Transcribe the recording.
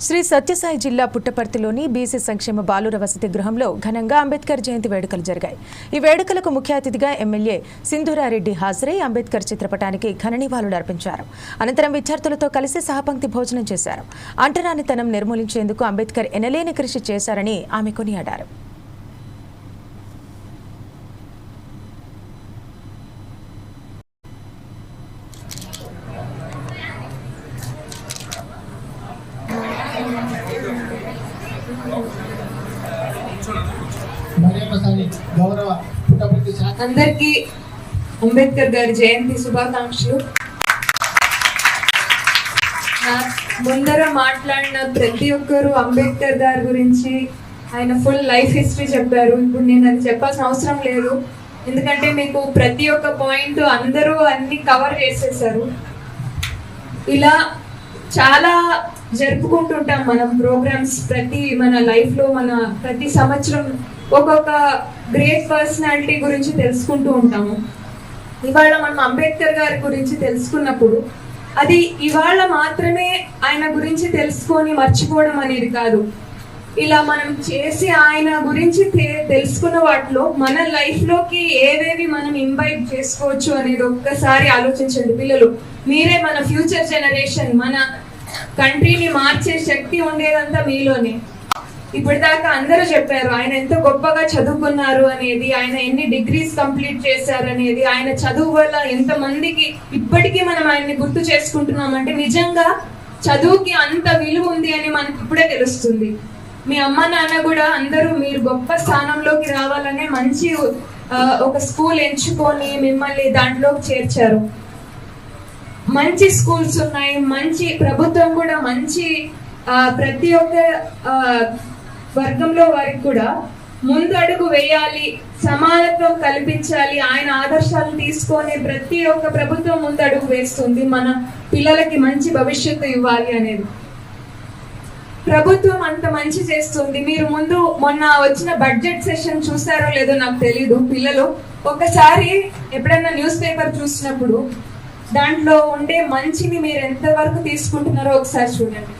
శ్రీ సత్యసాయి జిల్లా పుట్టపర్తిలోని బీసీ సంక్షేమ బాలుర వసతి గృహంలో ఘనంగా అంబేద్కర్ జయంతి వేడుకలు జరిగాయి. ఈ వేడుకలకు ముఖ్య అతిథిగా ఎమ్మెల్యే సింధురారెడ్డి హాజరై అంబేద్కర్ చిత్రపటానికి ఘన నివాళులు అర్పించారు. అనంతరం విద్యార్థులతో కలిసి సహపంక్తి భోజనం చేశారు. అంటరానితనం నిర్మూలించేందుకు అంబేద్కర్ ఎనలేని కృషి చేశారని ఆమె కొనియాడారు. అందరికీ అంబేద్కర్ గారి జయంతి శుభాకాంక్షలు. నా ముందర మాట్లాడిన ప్రతి ఒక్కరు అంబేద్కర్ గారి గురించి ఆయన ఫుల్ లైఫ్ హిస్టరీ చెప్పారు. ఇప్పుడు నేను అది చెప్పాల్సిన అవసరం లేదు. ఎందుకంటే మీకు ప్రతి ఒక్క పాయింట్ అందరూ అన్ని కవర్ చేసేసారు. ఇలా చాలా జరుపుకుంటుంటాం మనం ప్రోగ్రామ్స్ ప్రతి మన లైఫ్లో మన ప్రతి సంవత్సరం ఒక్కొక్క గ్రేట్ పర్సనాలిటీ గురించి తెలుసుకుంటూ ఉంటాము. ఇవాళ మనం అంబేద్కర్ గారి గురించి తెలుసుకున్నప్పుడు అది ఇవాళ మాత్రమే ఆయన గురించి తెలుసుకొని మర్చిపోవడం అనేది కాదు. ఇలా మనం చేసి ఆయన గురించి తె- తెలుసుకున్న వాటిలో మన లైఫ్లోకి ఏవేవి మనం ఇన్వైట్ చేసుకోవచ్చు అనేది ఒక్కసారి ఆలోచించండి పిల్లలు. మీరే మన ఫ్యూచర్ జనరేషన్ మన కంట్రీని మార్చే శక్తి ఉండేదంతా మీలోనే. ఇప్పటిదాకా అందరూ చెప్పారు ఆయన ఎంత గొప్పగా చదువుకున్నారు అనేది ఆయన ఎన్ని డిగ్రీస్ కంప్లీట్ చేశారు అనేది ఆయన చదువు వల్ల ఎంత మందికి ఇప్పటికీ మనం ఆయన్ని గుర్తు చేసుకుంటున్నామంటే నిజంగా చదువుకి అంత విలువ ఉంది అని మనకి ఇప్పుడే తెలుస్తుంది. మీ అమ్మ నాన్న కూడా అందరూ మీరు గొప్ప స్థానంలోకి రావాలనే మంచి ఆ, ఒక స్కూల్ ఎంచుకొని మిమ్మల్ని దాంట్లోకి చేర్చారు. మంచి స్కూల్స్ ఉన్నాయి మంచి ప్రభుత్వం కూడా మంచి ప్రతి ఒక్క వర్గంలో వారికి కూడా ముందు అడుగు వేయాలి సమానత్వం కల్పించాలి ఆయన ఆదర్శాలు తీసుకొని ప్రతి ఒక్క ప్రభుత్వం ముందు అడుగు వేస్తుంది మన పిల్లలకి మంచి భవిష్యత్తు ఇవ్వాలి అనేది. ప్రభుత్వం అంత మంచి చేస్తుంది. మీరు ముందు మొన్న వచ్చిన బడ్జెట్ సెషన్ చూసారో లేదో నాకు తెలీదు. పిల్లలు ఒకసారి ఎప్పుడైనా న్యూస్ పేపర్ చూసినప్పుడు దాంట్లో ఉండే మంచిని మీరు ఎంతవరకు తీసుకుంటున్నారో ఒకసారి చూడండి.